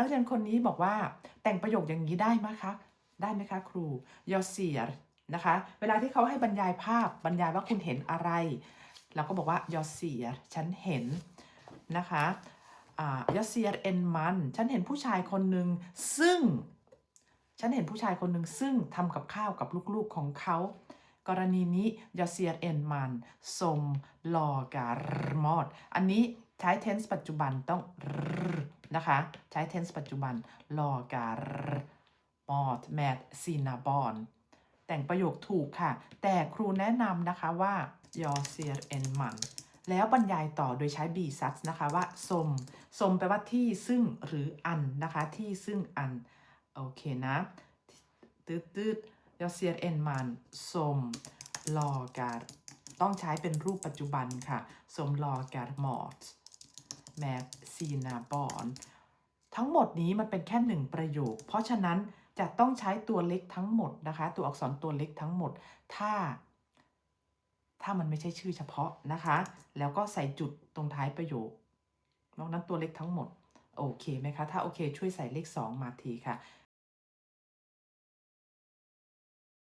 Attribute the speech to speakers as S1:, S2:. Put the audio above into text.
S1: นักเรียนคนนี้บอกว่าแต่งประโยคอย่างนี้ได้ไหมคะ ได้ไหมคะครูยอเสียนะคะ เวลาที่เขาให้บรรยายภาพบรรยายว่าคุณเห็นอะไร เราก็บอกว่ายอเสียฉันเห็นนะคะยอเสียเอ็นมันฉันเห็นผู้ชายคนหนึ่งซึ่ง ฉันเห็นผู้ชายคนหนึ่งซึ่งทำกับข้าวกับลูกๆของเขากรณีนี้ยอเซียเอ็นมันสมลอการมอด อันนี้ใช้ tense ปัจจุบันต้อง นะคะ ใช้ tense ปัจจุบันลอการมอดแมดซีนาบอนแต่งประโยคถูกค่ะ แต่ครูแนะนำนะคะว่ายอเซียเอ็นมันแล้วบรรยายต่อโดยใช้ be sus นะคะว่าสมสมแปลว่าที่ซึ่งหรืออันนะคะ ที่ซึ่งอัน โอเคนะ ตืดตืดยอเซียเอ็นมันสมลอการต้องใช้เป็นรูปปัจจุบันค่ะ สมลอการมอด แมปซีนาบอนทั้งหมดนี้มันเป็นแค่หนึ่งประโยค เพราะฉะนั้นจะต้องใช้ตัวเล็กทั้งหมดนะคะ ตัวอักษรตัวเล็กทั้งหมด ถ้า ถ้ามันไม่ใช่ชื่อเฉพาะนะคะ แล้วก็ใส่จุดตรงท้ายประโยค นอกนั้นตัวเล็กทั้งหมด โอเคไหมคะ ถ้าโอเคช่วยใส่เลข 2 มาทีค่ะ